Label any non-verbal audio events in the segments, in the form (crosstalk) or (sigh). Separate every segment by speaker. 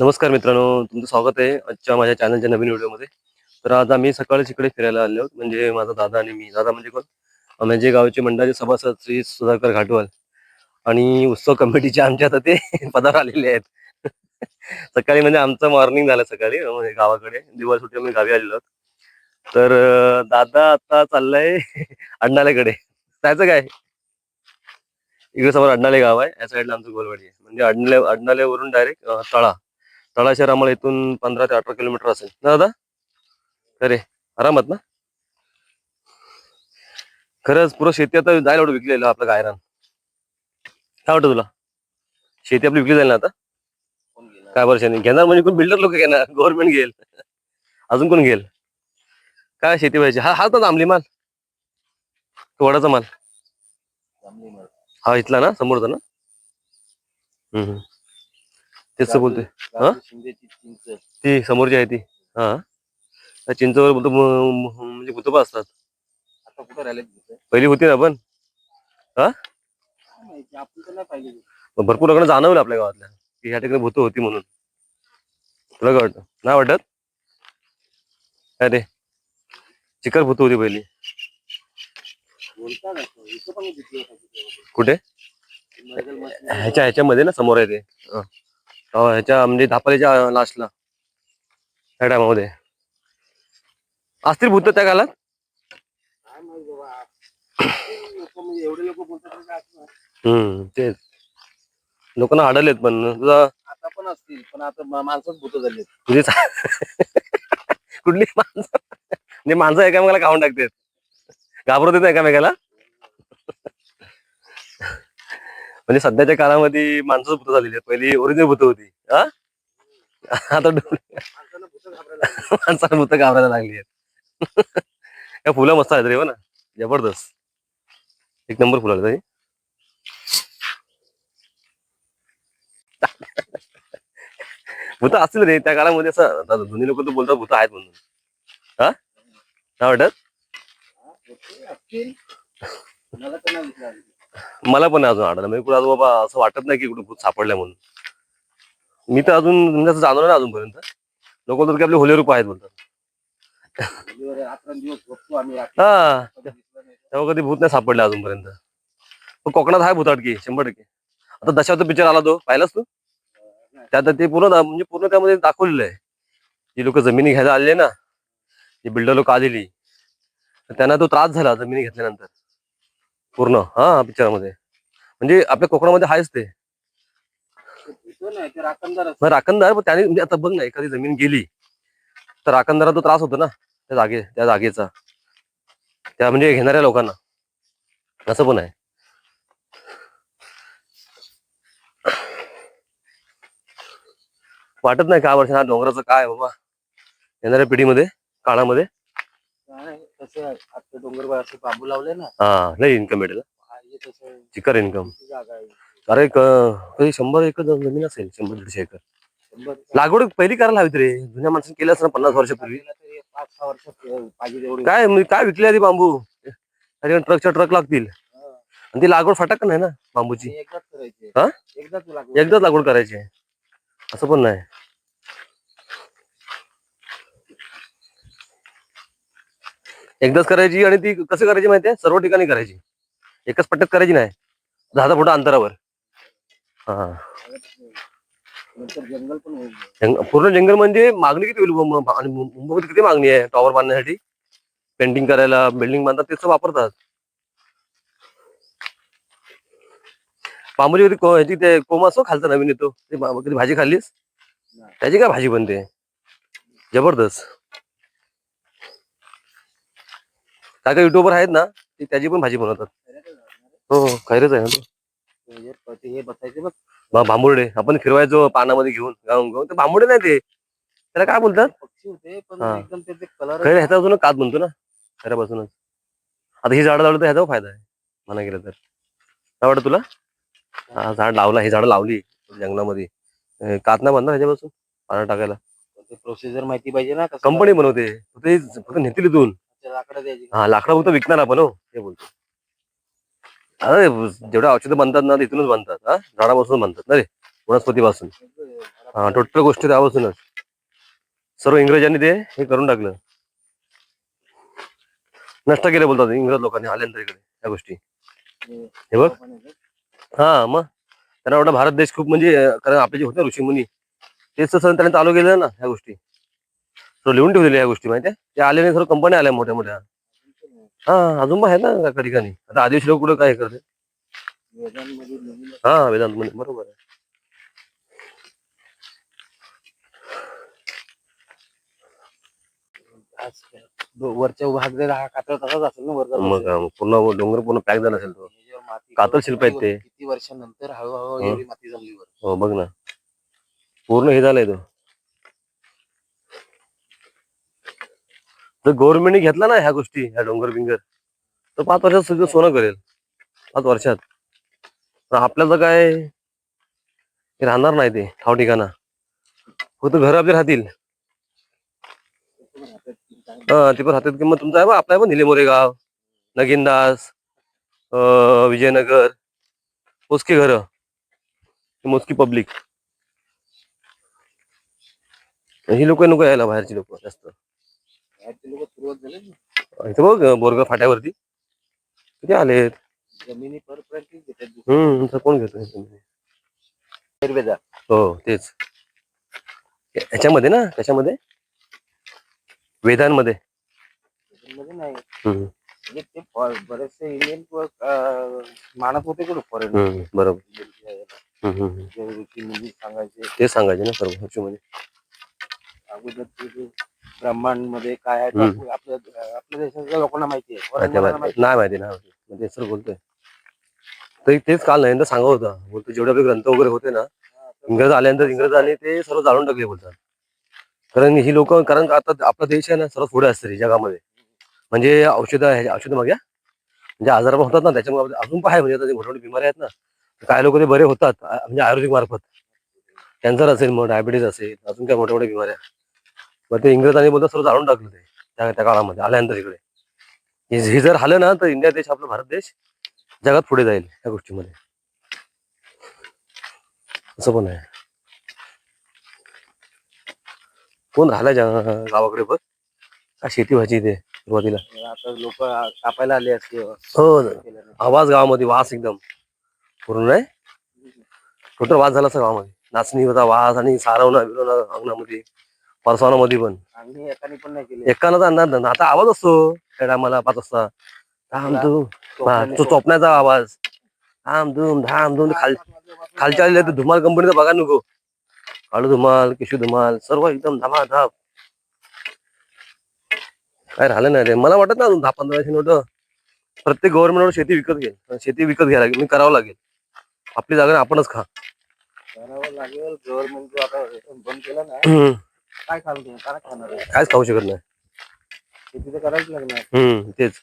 Speaker 1: नमस्कार मित्रांनो तुमचं स्वागत आहे आजच्या माझ्या चॅनलच्या नवीन व्हिडिओमध्ये तर आज आम्ही सकाळीच इकडे फिरायला आलो म्हणजे माझा दादा आणि मी. दादा म्हणजे कोण? म्हणजे गावचे मंडळाचे सभासद श्री सुधाकर घाटवाल. आणि उत्सव कमिटीचे आमच्या आता ते (laughs) पदार आलेले आहेत. (laughs) सकाळी म्हणजे आमचं मॉर्निंग झालं सकाळी म्हणजे गावाकडे. दिवस सुट्टी आम्ही गावी आलेलो तर दादा आता चाललाय (laughs) अण्णाल्याकडे जायचं काय? इकडे समोर अण्णाले गाव आहे. या साईडला आमचं गोलवाडी आहे. म्हणजे अडनाले अडनाल्यावरून डायरेक्ट तळा. तळाशेर आम्हाला इथून पंधरा ते अठरा किलोमीटर असेल. ना दादा? खरे. आरामात ना? खरंच पुरं शेती आता जायला एवढं विकलेलं आपलं गायरान. काय वाटतं तुला? शेती आपली विकली जाईल ना आता? काय वर्षाने घेणार म्हणजे कोण बिल्डर लोक घेणार? गव्हर्नमेंट घेईल. अजून कोण घेईल? काय शेती व्हायची? हा हाच आमली माल. वडाचा माल. हा इथला ना? समोरचा ना? हम्म, हम्म. तेच तर बोलतोय. हा?
Speaker 2: शिंदेची चिंच.
Speaker 1: ती समोरची आहे ती. हा. चिंचवर म्हणजे भूतोबा असतात.
Speaker 2: आता कुठं राहिले तिथे
Speaker 1: पहिली होती ना
Speaker 2: आपण?
Speaker 1: पण भरपूर लोकांना जाणवलं आपल्या गावातल्या की ह्या ठिकाणी भूत होती म्हणून. तुला काय वाटतं? नाही वाटत? काय ते? चिकर भूत होती पहिली. कुठे? ह्याच्या ह्याच्यामध्ये ना समोर आहे ते. हं. ह्याच्या म्हणजे धापालीच्या लास्टला त्या टायमामध्ये असतील भूत त्या काळात
Speaker 2: म्हणजे एवढे लोक.
Speaker 1: हम्म तेच. लोकांना आढळलेत पण. तुझा
Speaker 2: आता पण असतील पण आता माणसंच भूत झाले
Speaker 1: तुझी (laughs) कुठली माणसं? म्हणजे माणसं एकामेकाला खाऊन टाकतात. घाबरत येत एकामेकाला? म्हणजे सध्याच्या काळामध्ये माणसं भूत झालेली आहेत. पहिली ओरिजिनल भूत होती. हा? आता
Speaker 2: माणसाला भूत घाबरायला लागली.
Speaker 1: आहेत. (laughs) या फुलं मस्त आहेत रे हो ना? जबरदस्त. एक नंबर फुलं आहेत भूत असतील रे त्या काळामध्ये असं दोन्ही लोक तर बोलतात भूत आहेत म्हणून. हा? काय वाटत?
Speaker 2: मला
Speaker 1: पण अजून आढळलं म्हणजे कुठं बाबा असं वाटत नाही की कुठं भूत सापडलं म्हणून. मी तर अजून म्हणजे असं जाणवलं ना अजूनपर्यंत. लोक तर की आपले होले रूप आहेत बोलतात हा. तेव्हा कधी भूत नाही सापडलं अजूनपर्यंत. पण कोकणात आहे भूताटकी शंभर टक्के. आता दशावता पिक्चर आला तो पाहिलास तू? त्यात ते पूर्ण म्हणजे पूर्ण त्यामध्ये दाखवलेलं आहे. जी लोक जमिनी घ्यायला आलेले ना जी बिल्डर लोक आलेली. त्यांना तो त्रास झाला जमिनी घेतल्यानंतर. पूर्ण हा पिक्चरमध्ये. म्हणजे आपल्या कोकणामध्ये आहेच ते. मग राखणदार पण त्याने म्हणजे आता बघ ना एखादी जमीन गेली तर राखणदारा तो त्रास होतो ना त्या जागे त्या जागेचा. त्या म्हणजे घेणाऱ्या लोकांना. असं पण आहे. वाटत नाही का वर्ष हा डोंगराचं काय बाबा? येणाऱ्या पिढीमध्ये काळामध्ये.
Speaker 2: काय तसं आता डोंगर असं बांबू लावले ना.
Speaker 1: हा लय इन्कम भेटेल.
Speaker 2: हा, हे तसं
Speaker 1: चिकर इन्कम
Speaker 2: ती जागा आहे.
Speaker 1: अरे क- शंभर एकर जमीन असेल शंभर दीडशे एकर.
Speaker 2: शंभर
Speaker 1: लागवड पहिली करायला हवीत रे. जुन्या माणसाने केलं असं पन्नास वर्षापूर्वी
Speaker 2: लागलेला तरी पाच सहा वर्ष पाहिजे तेवढी.
Speaker 1: काय म्हणजे काय विकले आधी बांबू? अरे ट्रकच्या ट्रक लागतील.
Speaker 2: हा.
Speaker 1: आणि ती लागवड फटाक नाही ना बांबूची?
Speaker 2: आणि एकदाच करायचे? एकदाच लागवड
Speaker 1: एकदाच लागवड करायची. आहे. असं पण नाही. एकदाच करायची आणि ती कसं करायची माहितीये सर्व ठिकाणी करायची. एकच पट्ट्यात करायची नाही. दहा दहा फुटा अंतरावर. हा. पूर्ण जंगल म्हणजे मागणी किती होईल? आणि मुं- मुंबईत किती मागणी आहे टॉवर बांधण्यासाठी? पेंटिंग करायला बिल्डिंग बांधतात तेच वापरतात. को- ह्याची ते कोम असतो खालचा नवीन येतो. ते कधी भाजी खाल्लीस. त्याची काय भाजी बनते? जबरदस्त. काय काय युट्यूबर आहेत ना ते त्याची पण भाजी बनवतात. हो हो खैरच आहे ना तो.
Speaker 2: हे बसायचे बघ
Speaker 1: बा- बांबुर्डे. आपण फिरवायचो पानामध्ये घेऊन गाऊन घेऊन ते बांबुडे नाही ते. त्याला काय बोलतात?
Speaker 2: पक्षी होते पण
Speaker 1: हा.
Speaker 2: एकदम त्याचे कलर
Speaker 1: खैर ह्याचा अजून कात म्हणतो ना. आता ही झाडं लावली तर ह्याचा फायदा आहे. म्हणा गेलं तर. काय वाटतं तुला? हा झाड लावला ही झाडं लावली जंगलामध्ये. अं, कात नाही बांधणार ह्याच्यापासून? पाण्यात टाकायला.
Speaker 2: प्रोसिजर माहिती पाहिजे ना कसं
Speaker 1: कंपनी बनवते. फक्त फक्त नेतील इथून.
Speaker 2: लाकडं द्यायची.
Speaker 1: हा लाकडं फक्त विकणार आपण हो. हे बोलतो. अरे जेवढे औषधं बनतात ना तिथूनच बनतात हा. झाडापासून बनतात ना रे? वनस्पतीपासून. हा टोटल गोष्टी त्यापासूनच. सर्व इंग्रजांनी ते हे करून टाकलं. नष्ट केले बोलतात इंग्रज लोकांनी आल्यानंतर इकडे त्या गोष्टी. हे बघ. हा मग? त्यांना वाटलं भारत देश खूप म्हणजे कारण आपले जे होते ऋषीमुनी तेच तसं त्यांनी चालू केलं ना ह्या गोष्टी. सर्व लिहून ठेवलेल्या ह्या गोष्टी माहिती ते आले नाही सर्व कंपन्या आल्या मोठ्या मोठ्या. हा अजून पण आहेत ना एका ठिकाणी. आता आदिवासी लोक कुठं काय करते हा वेदांत मध्ये बरोबर आहे.
Speaker 2: वरच्या भाग जर हा कातळ तसाच असेल ना वरचा
Speaker 1: मग पूर्ण डोंगर पूर्ण पॅक झाला असेल तो.
Speaker 2: याच्यावर माती
Speaker 1: कातळ शिल्प आहेत ते.
Speaker 2: किती वर्षानंतर हळूहळू एवढी माती जमली वर
Speaker 1: हो बघ ना. पूर्ण हे झालंय तो. जर गव्हर्नमेंटने घेतला ना ह्या गोष्टी ह्या डोंगर बिंगर तर पाच वर्षात सगळं सोनं करेल. पाच वर्षात. पण आपल्याला तर काय हे राहणार नाही ते ठाव ठिकाणा. फक्त घर आपले राहतील. हा ते पण राहतात की मग तुमचं आहे आपला आहे पण निले मोरेगाव नगिनदास विजयनगर मोजकी घर मोजकी पब्लिक. ही लोक नको यायला बाहेरची लोक जास्त
Speaker 2: लोक सुरुवात झाली ना
Speaker 1: इथं बघ बोरगाव फाट्यावरती. किती आलेत
Speaker 2: जमिनी
Speaker 1: हम्म तर कोण घेतोय
Speaker 2: आयुर्वेदा.
Speaker 1: हो तेच. ह्याच्यामध्ये ना त्याच्यामध्ये? वेदांमध्ये.
Speaker 2: मध्ये नाही. म्हणजे ते बरेचसे इंडियन मानत होते कुठे फॉरेन
Speaker 1: बरोबर.
Speaker 2: सांगायचे.
Speaker 1: तेच सांगायचे ना सर्व ह्याच्यामध्ये
Speaker 2: अगोदर ते ब्रह्मांडमध्ये काय आहे
Speaker 1: हम्म.
Speaker 2: आपल्या आपल्या देशातल्या लोकांना माहिती आहे.
Speaker 1: माहिती नाही माहिती नाही माहिती. मग तेच सर बोलतोय. तरी तेच काल नाही सांगत होता. बोलतो जेवढे आपले ग्रंथ वगैरे होते ना इंग्रज आल्यानंतर इंग्रजांनी ते सर्व जाळून टाकले बोलतात. कारण ही लोक कारण का आता आपला देश आहे ना सर्वात पुढे असते जगामध्ये. म्हणजे औषध औषध माग्या म्हणजे आजार पण होतात ना त्याच्यामुळे अजून पण आहे म्हणजे आता जे मोठे मोठे बिमारी आहेत ना तर काय लोक ते बरे होतात आ- म्हणजे आयुर्वेदिक मार्फत. कॅन्सर असेल मग डायबिटीज असेल अजून काय मोठ्या मोठ्या बिमाऱ्या मग ते इंग्रजांनी बोलतात सर्व जाळून टाकलं ते त्या त्या काळामध्ये आल्यानंतर इकडे. हे जर आलं ना तर इंडिया देश आपला भारत देश जगात पुढे जाईल या गोष्टीमध्ये. असं पण आहे. कोण राहिला गावाकडे बघ का शेती भाजी इथे सुरुवातीला?
Speaker 2: आता लोक कापायला आले असते
Speaker 1: हो आवाज गावामध्ये वास एकदम. पूर्ण नाही? टोटल वास झाला असं गावामध्ये. नाचणी होता वास आणि सारवणं बिरवणं अंगणामध्ये. परसावनामध्ये पण.
Speaker 2: आम्ही एकाने पण नाही केले.
Speaker 1: आता आवाज असतो. त्या टायमाला पाच वाजता. थांब तू हा, तो चोपण्याचा आवाज. धाम धूम धाम धूम. खाल खालच्या आलेले ते धुमाल कंपनीचं बघा नको. काळू धुमाल केशू धुमाल सर्व एकदम धमाधाप काय राहिलं नाही रे. मला वाटत ना अजून दहा पंधराशे नोट प्रत्येक गव्हर्नमेंट शेती विकत घे शेती विकत घ्यायला लागेल. मी करावं लागेल. आपली जागा आपणच खा.
Speaker 2: करावं लागेल. गव्हर्नमेंट आता बंद केला ना
Speaker 1: हम्म.
Speaker 2: काय खाल तुम्ही? काय खाणार आहे?
Speaker 1: काहीच खाऊ शकत नाही.
Speaker 2: शेती तर करायच लागणार
Speaker 1: हम्म तेच.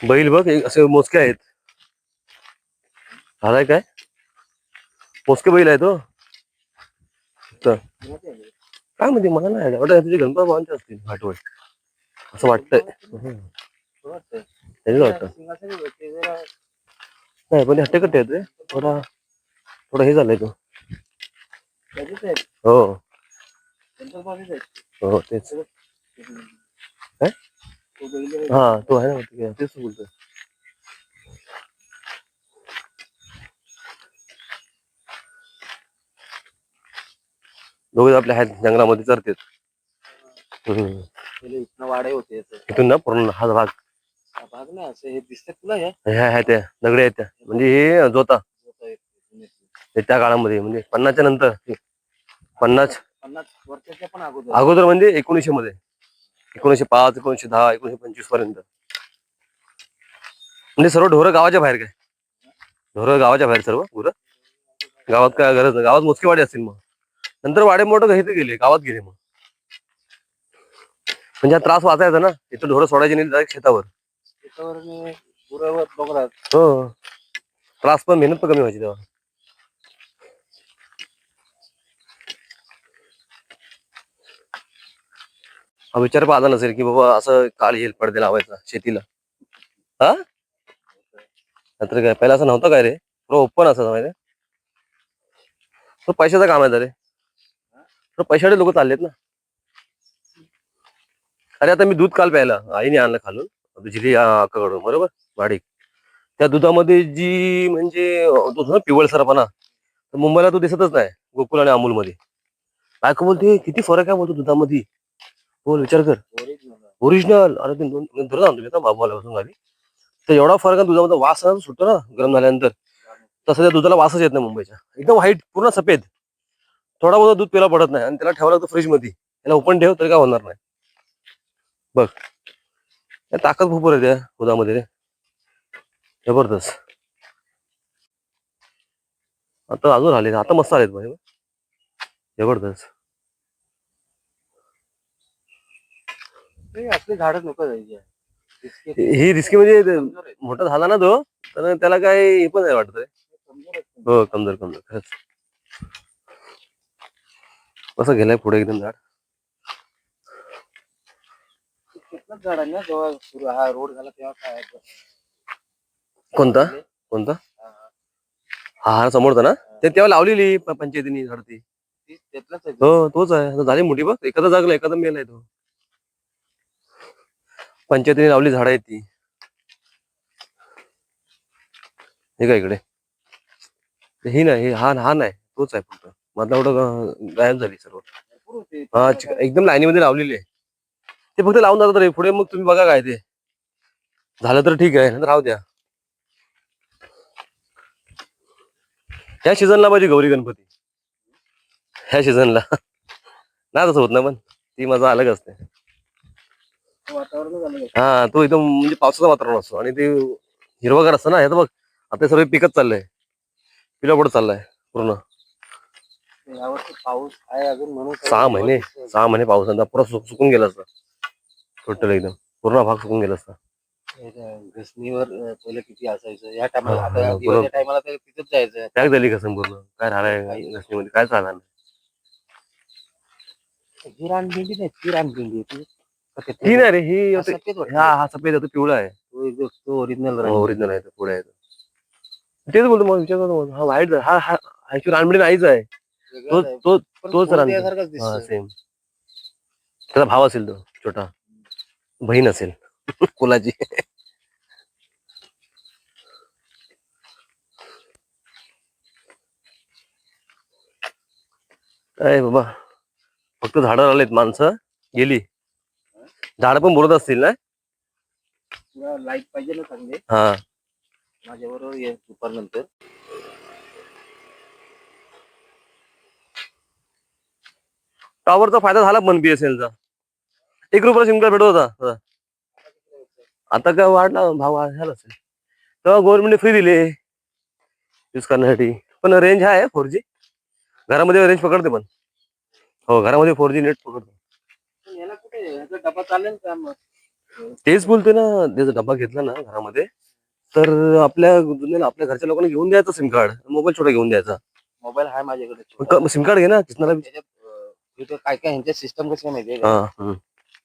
Speaker 1: बैल बघ एक असे मोजके आहेत. झालाय काय? मोजके बैल आहेत हो. तर.
Speaker 2: माहिती आहे?
Speaker 1: काय म्हणते मला नाही वाटत तुझे गणपती बाबांचे असतील घाटवळ असं वाटतंय. हम्म. वाटतं.
Speaker 2: जरा
Speaker 1: नाही पण हट्टेकट्टे आहेत रे थोडा थोडा हे झालंय तो. हो. हो तेच काय?
Speaker 2: तो.
Speaker 1: हा तो आहे ना वाटतं, तेच तो बोलतोय दोघे आपले आहेत जंगलामध्ये चरतेत हम्म.
Speaker 2: वाडे होते.
Speaker 1: इथून ना पूर्ण हा भाग
Speaker 2: हा भाग नाही असं हे दिसतात हे
Speaker 1: ह्या आहेत त्या दगडे आहेत त्या म्हणजे हे जोता त्या काळामध्ये म्हणजे पन्नासच्या नंतर पन्नास.
Speaker 2: पन्नास वर्षाच्या पण अगोदर.
Speaker 1: अगोदर म्हणजे एकोणीसशे मध्ये एकोणीसशे पाच एकोणीसशे दहा एकोणीसशे पंचवीसपर्यंत म्हणजे सर्व ढोरं गावाच्या बाहेर काय? ढोरं गावाच्या बाहेर सर्व गुरं? गावात काय गरज नाही. गावात मोजके वाडे असतील मग. नंतर वाडे मोठं इथे गेले गावात गेले मग. म्हणजे हा त्रास वाचायचा ना. इथं ढोरं सोडायचे नाही direct शेतावर.
Speaker 2: डोंगरात
Speaker 1: हो. त्रास पण मेहनत पण कमी व्हायची तेव्हा. हा विचार पण आला नसेल की बाबा असं काळ येईल पडदे लावायचा शेतीला. हा? नंतर काय पहिला असं नव्हतं काय रे? थोडं ओपन असं माहिती तो पैशाचं काम आहे रे. पैशाडे लोक चाललेत ना. अरे आता मी दूध काल प्यायला आईने आणलं खालून. झिली अक्काकडून बरोबर? वाडीक त्या दुधामध्ये जी म्हणजे अं, ना पिवळसरपणा. तर मुंबईला तो दिसतच नाही गोकुल आणि अमूलमध्ये. बायको बोलते किती फरक आहे बोलतो दुधामध्ये. बोल विचार कर. ओरिजिनल अरे ते दोन धरत आणतो मी आता बाबूवाल्यापासून गावी. तर एवढा फरक आहे दुधामध्ये वास ना, सुटतो ना गरम झाल्यानंतर. तसं त्या दुधाला वासच येत नाही मुंबईच्या. एकदम व्हाईट पूर्ण सफेद. थोडा बहुत दूध पिला पडत नाही आणि त्याला ठेवला लागतो फ्रीजमध्ये. त्याला ओपन ठेव तरी काय होणार नाही. बघ. ताकद भरपूर आहे त्या दुधामध्ये रे. जबरदस्त. आता अजून आले आता मस्त आलेत बघ. जबरदस्त.
Speaker 2: हे असले झाडच नको जायचे.
Speaker 1: ही रिस्की म्हणजे ते
Speaker 2: कमजोर आहेत.
Speaker 1: मोठा झाला ना तो तर त्याला काय हे पण नाही वाटत रे.
Speaker 2: कमजोर आहेत.
Speaker 1: हो कमजोर कमजोर खरंच. कसं गेलंय पुढे एकदम झाड?
Speaker 2: कितनंच झाड आहे ना जेव्हा सुरू हा रोड झाला तेव्हा काय
Speaker 1: कोणता? कोणता? हा हा समोरचा ना? ते तेव्हा लावलेली प- पंचायतीने झाड ती.
Speaker 2: ती- त्यातलंच आहे.
Speaker 1: हो तोच आहे. आता झाली मोठी बघ. एखादा जागला एखादा मेलाय तो. पंचायतीने लावली झाड आहेत ती. हे काय इकडे? ही नाही हा हा नाही तोच आहे फक्त. मधला एवढं गायब झाली सर्व. हा एकदम लाईनीमध्ये लावलेली आहे. ते फक्त लावून जातात रे. पुढे मग तुम्ही बघा काय ते. झालं तर ठीक आहे राहू द्या. ह्या सीझनला पाहिजे गौरी गणपती. ह्या सीझनला. (laughs) नाही तसं होत ना पण. ती मजा अलग असते. हा तो एकदम म्हणजे पावसाचं वातावरण असतो. आणि ते हिरवगार असतं ना हे तर बघ आता सर्व पिकत चाललंय. पिला पडत चाललाय पूर्ण.
Speaker 2: पाऊस आहे अजून म्हणून
Speaker 1: सहा महिने सहा महिने पावसाचा पुरा सुक- सुकून गेला असता. टोटल एकदम. पूर्ण भाग सुकून गेला असता.
Speaker 2: घसणीवर पहिलं किती असायचं? या टायमाला टायमाला तिथंच जायचं.
Speaker 1: पॅक झाली कसं पूर्ण. काय राहिलाय घसणीमध्ये? काय चालणार नाही
Speaker 2: ही रानभिंडी नाही ती रानभिंडी आहे ती. का ते-
Speaker 1: ती नाही रे ही
Speaker 2: हा
Speaker 1: होते-
Speaker 2: सफेद वाटतं.
Speaker 1: हा हा सफेद होतो पिवळा आहे.
Speaker 2: तो एकदम तो ओरिजिनल
Speaker 1: ओरिजिनल आहे तो, पुढे आहे तो. तेच बोलतो मग विचार करतो मग. हा वाईट हा हा रानबिडी नाहीच आहे. तो तो तोच रान- हा सेम त्याचा भाव असेल तो छोटा. बहीण असेल. (laughs) कुलाची. काय (laughs) बाबा फक्त झाडं आलेत माणसं. गेली. झाड पण बोलत असतील ना?
Speaker 2: लाइट पाहिजे ना चांगले.
Speaker 1: हा.
Speaker 2: माझ्या बरोबर ये दुपार नंतर.
Speaker 1: टॉवरचा फायदा झाला पण बीएसएनचा एक रुपया सिम कार्ड भेटत होता. आता काय वाढला? भाव झाला असेल. तेव्हा गव्हर्नमेंटने फ्री दिले. यूज करण्यासाठी. पण रेंज आहे फोर जी घरामध्ये रेंज पकडते पण. हो घरामध्ये फोर जी नेट पकडतो.
Speaker 2: याचा डबा चालेल का मग?
Speaker 1: तेच बोलतोय ना त्याचा डब्बा घेतला ना घरामध्ये तर आपल्या जुन्या आपल्या घरच्या लोकांना घेऊन द्यायचं सिम कार्ड मोबाईल छोटा घेऊन द्यायचा.
Speaker 2: मोबाईल आहे माझ्याकडे. छोटा.
Speaker 1: सिम कार्ड घे ना किसनाला
Speaker 2: त्याच्यात, अं, इथं काय काय ह्यांच्या सिस्टम कशी माहितीये का?
Speaker 1: हा हम्म,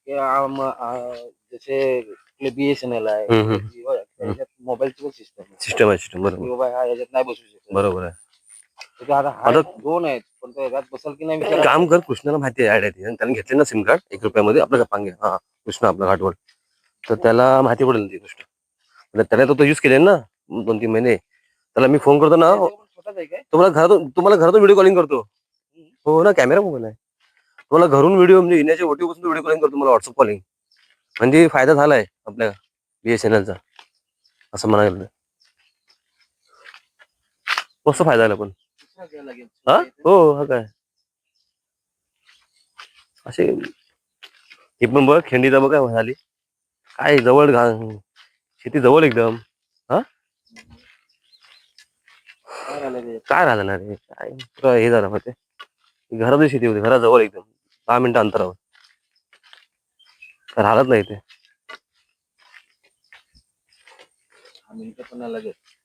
Speaker 2: की आम- आ, जसे बीएसएनएल आहे
Speaker 1: हम्म, हम्म.
Speaker 2: जिओ आहे, त्याच्यात मोबाईलची पण सिस्टम आहे.
Speaker 1: सिस्टम आहे सिस्टम बरोबर.
Speaker 2: हा याच्यात नाही बसू शकत.
Speaker 1: बरोबर आहे.
Speaker 2: आता
Speaker 1: आता-
Speaker 2: दोन आहेत पण तो याच्यात बसल की नाही विचार
Speaker 1: काम कर कृष्णाला माहिती आहे आयडिया ती त्याने घेतले ना सिम कार्ड एक रुपयामध्ये आपलं पांगे हा कृष्णा आपला घाटवड तर त्याला माहिती पडेल ती गोष्ट. म्हणजे त्याने तो युज केले ना दोन तीन महिने. त्याला मी फोन करतो ना
Speaker 2: छोटाच आहे काय?
Speaker 1: तुम्हाला घरातून तुम्हाला घरातून व्हिडिओ कॉलिंग करतो. हो ना कॅमेरा मोबाईल आहे. तुम्हाला घरून व्हिडिओ म्हणजे येण्याच्या ओटी पासून व्हिडिओ कॉलिंग करतो मला व्हॉट्सअप कॉलिंग म्हणजे फायदा झालाय आपल्या बीएसएनएलचा असं म्हणायला गेलं. मस्त फायदा झाला पण. हा? हो हा काय? असे हे पण बघ खिंडीचा बघ काय झाली काय जवळ घा शेती जवळ एकदम.
Speaker 2: ते?
Speaker 1: काय राहिलं ना रे? काय पुरं हे झालं माहिती घरातच शेती होती घराजवळ एकदम. दहा मिनिटं अंतरावर. राहिलंच नाही ते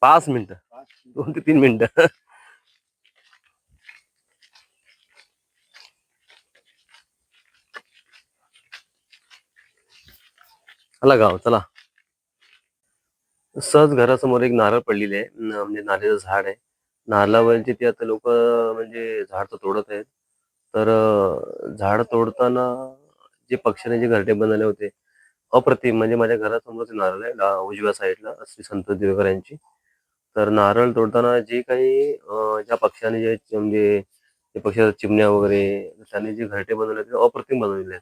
Speaker 1: पाच मिनिटं. दोन ते तीन मिनिटं. चला गाव चला. सहज घरासमोर एक नारळ पडलेले आहे. म्हणजे नारळाचं झाड आहे. नारळावरचे ते आता लोक म्हणजे झाड तर तोडत आहेत. तर झाड तोडताना जे पक्षाने जे घरटे बनवले होते अप्रतिम म्हणजे माझ्या घरासमोरच नारळ आहे उजव्या साईडला श्री संत दिवेकर यांची. तर नारळ तोडताना जे काही ज्या पक्ष्याने जे म्हणजे पक्षाच्या चिमण्या वगैरे त्यांनी जे घरटे बनवले ते अप्रतिम बनवलेले आहेत.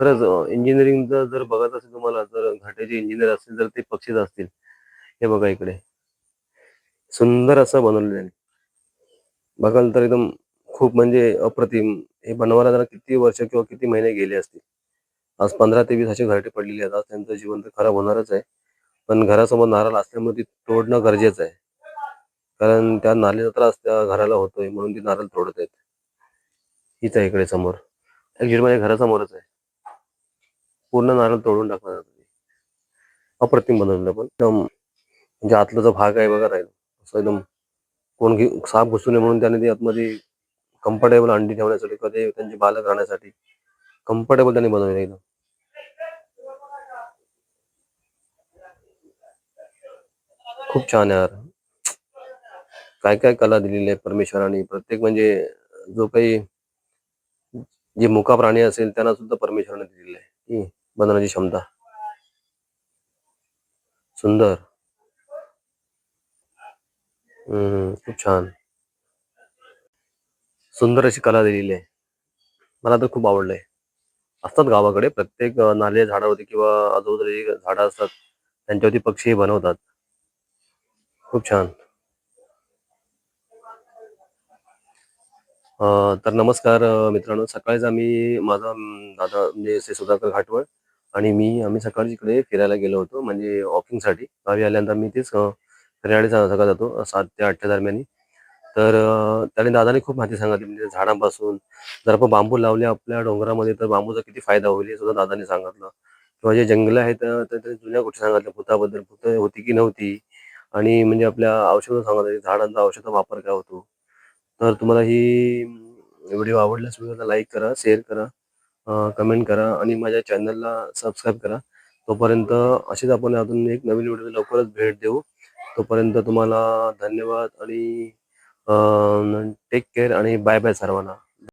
Speaker 1: खरंच इंजिनिअरिंग जर बघत असेल तुम्हाला जर घाट्याचे इंजिनियर असतील तर ते पक्षीच असतील हे बघा इकडे. सुंदर असं बनवलेलं आहे बघाल तर एकदम खूप म्हणजे अप्रतिम. हे बनवायला जरा किती वर्ष किंवा किती महिने गेले असतील? आज पंधरा ते वीस असे घरटे पडलेले आहेत. आज त्यांचं जीवन तर खराब होणारच आहे. पण घरासमोर नारळ असल्यामुळे ती तोडणं गरजेचं आहे. कारण त्या नाल्याचा त्रास त्या घराला होतोय म्हणून ती नारळ तोडत आहेत. हीच आहे इकडे समोर. ऍक्च्युली माझ्या घरासमोरच आहे. पूर्ण नारळ तोडून टाकणार जातो अप्रतिम बनवलेलं पण. एकदम म्हणजे आतला जो भाग आहे बघा राहील असं एकदम कोण घे साप घुसू नये म्हणून त्याने ते आतमध्ये कम्फर्टेबल अंडी ठेवण्यासाठी कधी त्यांचे बालक राहण्यासाठी कम्फर्टेबल त्यांनी बनवले एकदम. खूप छान आहे यार. काय काय कला दिलेली आहे परमेश्वराने. प्रत्येक म्हणजे जो काही जे मुका प्राणी असेल त्यांना सुद्धा परमेश्वराने दिलेलं आहे. की बनवण्याची क्षमता. सुंदर. हम्म खूप छान. सुंदर अशी कला दिलेली आहे. मला तर खूप आवडलंय. असतात गावाकडे प्रत्येक नाले झाडावरती किंवा आजूबाजूला जी झाडं असतात त्यांच्यावरती पक्षी बनवतात. खूप छान. तर नमस्कार मित्रांनो. सकाळीच आम्ही माझा दादा म्हणजे श्री सुधाकर घाटवळ आणि मी आम्ही सकाळी इकडे फिरायला गेलो होतो म्हणजे वॉकिंगसाठी गावी आल्यानंतर मी तेच फिरायला जा- सकाळ जातो सात ते आठच्या दरम्यान. तर त्याने दादाने खूप माहिती सांगितली म्हणजे झाडांपासून जर आपण बांबू लावले आपल्या डोंगरामध्ये तर बांबूचा किती फायदा होईल हे सुद्धा दादाने सांगितलं. किंवा जे जंगल आहेत तर ते जुन्या गोष्टी सांगितल्या भूताबद्दल भूत होती की नव्हती. आणि म्हणजे आपल्या औषधं सांगत झाडांचा औषधा वापर काय होतो. तर तुम्हाला ही व्हिडिओ आवडल्यास व्हिडिओला लाईक करा शेअर करा. कमेंट करा आणि माझ्या चॅनलला सबस्क्राईब करा. तोपर्यंत असेच आपण अजून एक नवीन व्हिडिओ लवकरच भेट देऊ. तोपर्यंत तुम्हाला धन्यवाद आणि टेक केअर आणि बाय बाय सर्वांना.